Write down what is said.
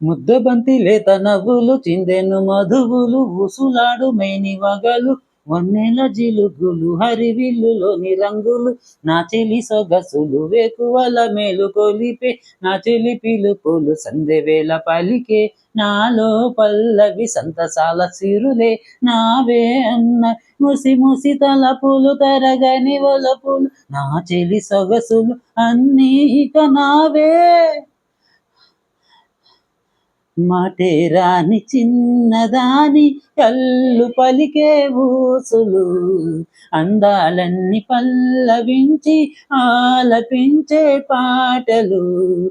ముద్దబంతి లేత నవ్వులు చిందెను మధువులు ఊసులాడు మేని వగలు వన్నెల జిలుగులు హరివిల్లులోని రంగులు నా చెలి సొగసులు వేకువల మేలు కొలిపే నా చెలి పిలుపులు సందెవేళ పలికే నాలో పల్లవి సంతసాల సిరులే నావే అన్న ముసి ముసి తలపులు తరగని ఒలపులు నా చెలి సొగసులు అన్నీ ఇక నావే. మాటే రాని చిన్నదాని కళ్ళు పలికే ఊసులు. అందాలన్నీ పల్లవించి ఆలపించే పాటలు.